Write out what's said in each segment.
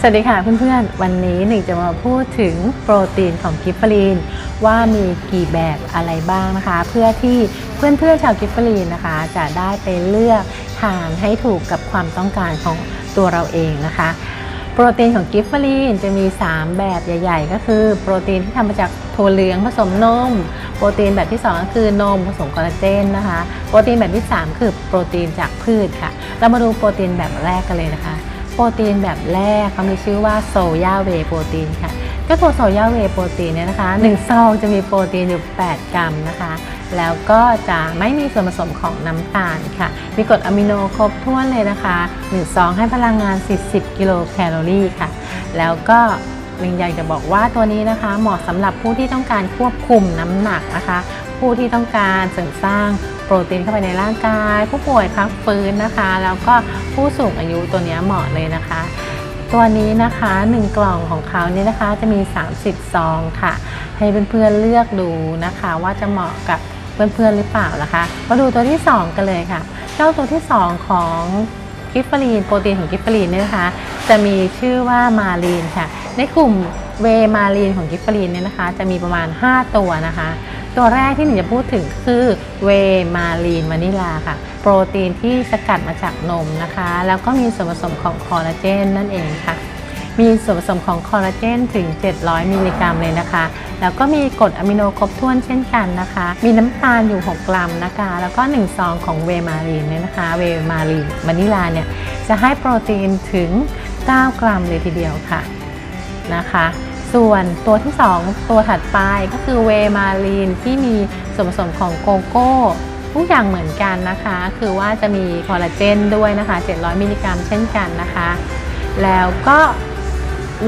สวัสดีค่ะเพื่อนๆ วันนี้หนึ่งจะมาพูดถึงโปรตีนของกิฟฟอรีน ว่ามีกี่แบบอะไรบ้างนะคะ เพื่อที่เพื่อนๆชาวกิฟฟอรีนนะคะ จะได้ไปเลือกทานให้ถูกกับความต้องการของตัวเราเองนะคะ โปรตีนของกิฟฟอรีนจะมี 3 แบบใหญ่ ๆ ก็คือ โปรตีนที่ทำมาจากถั่วเหลืองผสมนม โปรตีนแบบที่ 2 ก็คือนมผสมคอลลาเจนนะคะ โปรตีนแบบที่ 3 คือโปรตีนจากพืชค่ะ เรามาดูโปรตีนแบบแรกกันเลยนะคะ โปรตีนแบบแรกเขามีชื่อว่าโซยาเวโปรตีนค่ะเจ้าตัวโซยาเวโปรตีนเนี่ยนะคะ1ซองจะมีโปรตีนอยู่ 8 กรัมนะคะ แล้วก็จะไม่มีส่วนผสมของน้ำตาลค่ะ มีกรดอะมิโนครบถ้วนเลยนะคะ1ซองให้พลังงาน 40 กิโลแคลอรี่ค่ะ แล้วก็ลิงอยากจะบอกว่าตัวนี้นะคะ เหมาะสำหรับผู้ที่ต้องการควบคุมน้ำหนักนะคะ ผู้ที่ต้องการเสริมสร้างโปรตีนเข้าไปในร่างกาย ผู้ป่วยพักฟื้นนะคะ แล้วก็ผู้สูงอายุตัวนี้เหมาะเลยนะคะ ตัวนี้นะคะ 1 กล่องของเขาเนี่ยนะคะจะมี 30 ซองค่ะ ให้เพื่อนๆเลือกดูนะคะ ว่าจะเหมาะกับเพื่อนๆหรือเปล่านะคะ มาดูตัวที่ 2 กันเลยค่ะ เจ้าตัวที่ 2 ของกิฟเฟอรีนโปรตีนของกิฟเฟอรีนเนี่ยนะคะ จะมีชื่อว่ามารีนค่ะ ในกลุ่มเวมารีนของกิฟเฟอรีนเนี่ยนะคะ จะมีประมาณ 5 ตัวนะคะ ตัวแรกที่หนูจะพูดถึงคือเวมารีนวานิลาค่ะ โปรตีนที่สกัดมาจากนมนะคะ แล้วก็มีส่วนผสมของคอลลาเจนนั่นเองค่ะ มีส่วนผสมของคอลลาเจนถึง 700 มิลลิกรัมเลยนะคะ แล้วก็มีกรดอะมิโนครบถ้วนเช่นกันนะคะ มีน้ำตาลอยู่ 6 กรัมนะคะ แล้วก็1ซองของเวมารีนเนี่ยนะคะ เวมารีนวานิลาเนี่ยจะให้โปรตีนถึง 9 กรัมเลยทีเดียวค่ะนะคะ ส่วนตัวที่ 2 ตัวถัดไปก็คือเวมารีนที่มีส่วนผสมของโกโก้ทุกอย่างเหมือนกันนะคะ คือว่าจะมีคอลลาเจนด้วยนะคะ 700 มิลลิกรัมเช่นกันนะคะ แล้วก็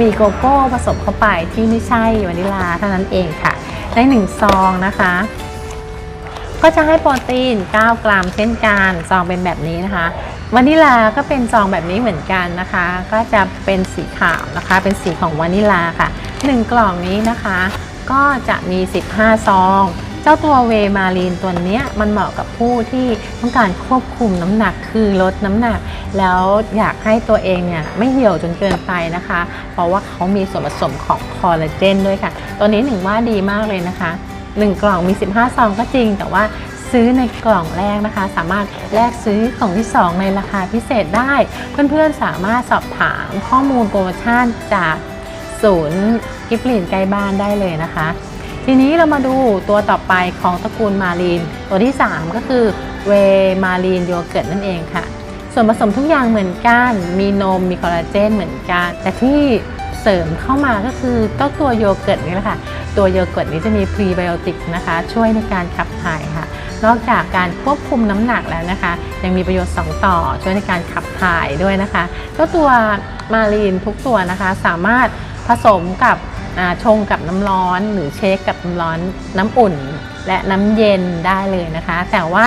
มีโกโก้ผสมเข้าไปที่ไม่ใช่วานิลาเท่านั้นเองค่ะในหนึ่งซองนะคะ ก็จะให้โปรตีน 9 กรัมเช่นกัน ซองเป็นแบบนี้นะคะ วานิลาก็เป็นซองแบบนี้เหมือนกันนะคะ ก็จะเป็นสีขาวนะคะ เป็นสีของวานิลาค่ะ 1 กล่องนี้นะคะ ก็จะมี 15 ซอง เจ้าตัวเวมารีนตัวเนี้ยมันเหมาะกับผู้ที่ต้องการควบคุมน้ำหนักคือลดน้ำหนัก แล้วอยากให้ตัวเองเนี่ยไม่เหี่ยวจนเกินไปนะคะ เพราะว่าเขามีส่วนผสมของคอลลาเจนด้วยค่ะ ตัวนี้หนึ่งว่าดีมากเลยนะคะ 1 กล่องมี 15 ซองก็จริง แต่ว่า ซื้อในกล่องแรกนะคะ สามารถแลกซื้อกล่องที่ 2 ในราคาพิเศษได้ เพื่อนๆสามารถสอบถามข้อมูลโปรโมชั่นจากศูนย์กิฟต์ลีนใกล้บ้านได้เลยนะคะ ทีนี้เรามาดูตัวต่อไปของตระกูลมารีน ตัวที่ 3 ก็คือเวมารีนโยเกิร์ตนั่นเองค่ะ ส่วนผสมทุกอย่างเหมือนกัน มีนมมีคอลลาเจนเหมือนกัน แต่ที่ เสริมเข้ามาก็คือเจ้าตัวโยเกิร์ตนี่แหละค่ะ ตัวโยเกิร์ตนี้จะมีพรีไบโอติกนะคะ ช่วยในการขับถ่ายค่ะ นอกจากการควบคุมน้ำหนักแล้วนะคะ ยังมีประโยชน์ 2 ต่อ ช่วยในการขับถ่ายด้วยนะคะเจ้าตัวมารีนทุกตัวนะคะ สามารถผสมกับชงกับน้ำร้อนหรือเชคกับน้ำร้อนน้ำอุ่น และน้ำเย็นได้เลยนะคะ แต่ว่า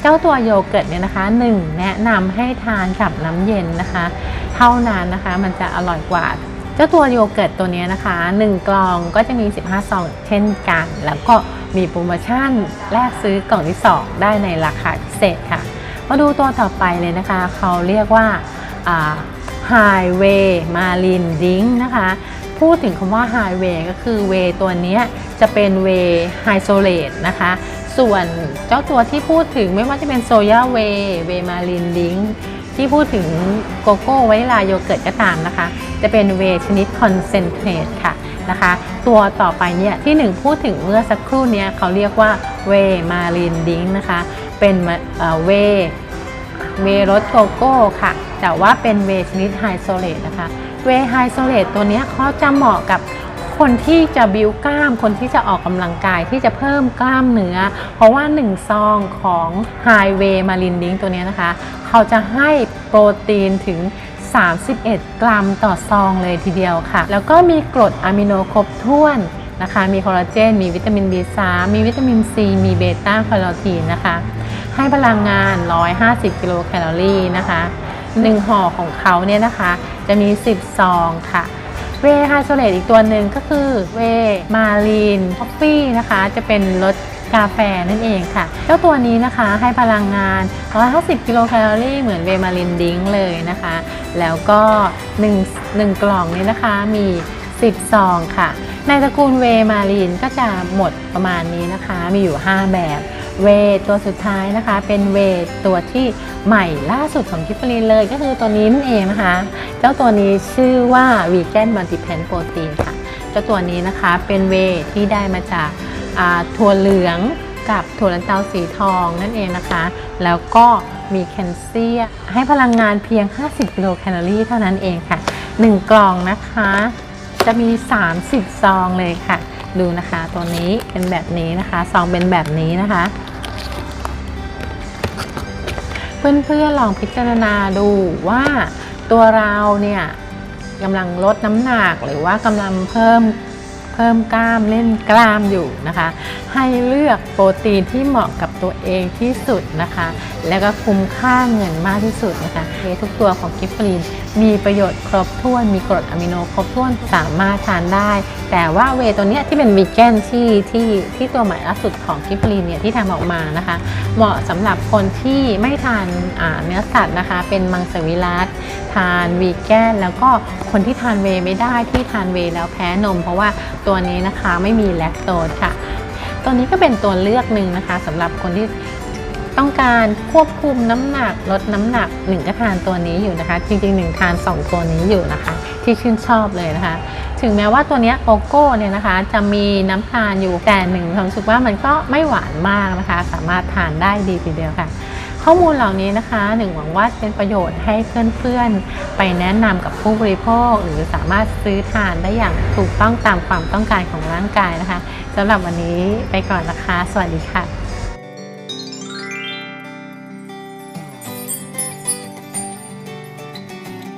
เจ้าตัวโยเกิร์ตเนี่ยนะคะหนึ่งแนะนำให้ทานกับน้ำเย็นนะคะ เท่านั้นนะคะมันจะอร่อยกว่า เจ้าตัวโยเกิร์ตตัวนี้นะคะ 1 กล่องก็จะมี 15 ซองเช่นกัน แล้วก็มีโปรโมชั่นแลกซื้อกล่องที่ 2 ได้ในราคาพิเศษค่ะ มาดูตัวต่อไปเลยนะคะ เขาเรียกว่า Highway Marine Drink นะคะ พูดถึงคำว่า Highway ก็คือเวตัวนี้จะเป็นเวไฮโซเลตนะคะ ส่วนเจ้าตัวที่พูดถึงไม่ว่าจะเป็นโซยาเวเวมารินดิง ที่พูดถึงโกโก้วานิลาโยเกิร์ตก็ตามนะคะ จะเป็นเวชนิดคอนเซนเทรตค่ะนะคะ ตัวต่อไปเนี่ยที่หนึ่งพูดถึงเมื่อสักครู่เนี้ยเขาเรียกว่าเวมารินดิงนะคะ เป็นเวเวรสโกโก้ค่ะ แต่ว่าเป็นเวชนิดไฮโซเลตนะคะ เวไฮโซเลตตัวเนี้ยเขาจะเหมาะกับ คนที่จะบิวกล้ามคนที่จะออกกำลังกายที่จะเพิ่มกล้ามเนื้อ เพราะว่า 1 ซองของไฮเวมารินดิงตัวนี้นะคะ เขาจะให้โปรตีนถึง 31 กรัมต่อซองเลยทีเดียวค่ะ แล้วก็มีกรดอะมิโนครบถ้วนนะคะ มีคอลลาเจน มีวิตามิน B3 มีวิตามิน C มีเบต้าแคโรทีนนะคะ ให้พลังงาน 150 กิโลแคลอรี่นะคะ 1ห่อของเขาเนี่ยนะคะ จะมี 10 ซองค่ะ เวย์ไฮโซเลตอีกตัวหนึ่งก็คือเวมารีนคอฟฟี่นะคะจะเป็นรสกาแฟนั่นเองค่ะ เจ้าตัวนี้นะคะให้พลังงาน 150 กิโลแคลอรี่เหมือนเวมารินดิงเลยนะคะ แล้วก็ 1 1 กล่องนี้นะคะมี 10 ซองค่ะ ในตระกูลเวมารีนก็จะหมดประมาณนี้นะคะ มีอยู่ 5 แบบ เวตัวสุดท้ายนะคะ เป็นเวตัวที่ใหม่ล่าสุดของกิฟฟรีนเลยก็คือตัวนี้นั่นเองนะคะ เจ้าตัวนี้ชื่อว่า Vegan Multiple Protein ค่ะ เจ้าตัวนี้นะคะเป็นเวที่ได้มาจากถั่วเหลืองกับถั่วลันเตาสีทองนั่นเองนะคะ แล้วก็มีแคลเซียมให้พลังงานเพียง 50 กิโลแคลอรี่เท่านั้นเองค่ะ 1 กล่องนะคะ จะมี 30 ซองเลยค่ะ ดูนะคะ ตัวนี้เป็นแบบนี้นะคะ ซองเป็นแบบนี้นะคะ เพื่อนๆลองพิจารณาดูว่าตัวเราเนี่ยกำลังลดน้ำหนักหรือว่ากำลังเพิ่มเพิ่มกล้ามเล่นกล้ามอยู่นะคะ ให้เลือกโปรตีนที่เหมาะกับตัวเองที่สุดนะคะ แล้วก็คุ้มค่าเงินมากที่สุดนะคะเวทุกตัวของกิฟฟรีนมีประโยชน์ครบถ้วนมีกรดอะมิโนครบถ้วนสามารถทานได้ แต่ว่าเวตัวเนี้ยที่เป็นวีแกนที่ที่ที่ตัวใหม่ล่าสุดของกิฟฟรีนเนี่ยที่ทำออกมานะคะ เหมาะสำหรับคนที่ไม่ทานาเนื้อสัตว์นะคะ เป็นมังสวิรัตทานวีแกนแล้วก็คนที่ทานเวไม่ได้ที่ทานเวแล้วแพ้นม เพราะว่าตัวนี้นะคะไม่มีแลคโตสค่ะ ตัวนี้ก็เป็นตัวเลือกหนึ่งนะคะสำหรับคนที่ ต้องการควบคุมน้ำหนักลดน้ำหนักหนึ่งก็ทานตัวนี้อยู่นะคะ จริงๆหนึ่งทานสองตัวนี้อยู่นะคะ ที่ชื่นชอบเลยนะคะ ถึงแม้ว่าตัวนี้โกโก้เนี่ยนะคะ จะมีน้ำตาลอยู่แต่หนึ่งความรู้สึกว่ามันก็ไม่หวานมากนะคะ สามารถทานได้ดีทีเดียวค่ะข้อมูลเหล่านี้นะคะหนึ่งหวังว่าจะเป็นประโยชน์ให้เพื่อนๆ ไปแนะนำกับผู้บริโภค หรือสามารถซื้อทานได้อย่างถูกต้องตามความต้องการของร่างกายนะคะสำหรับวันนี้ไปก่อนนะคะ สวัสดีค่ะ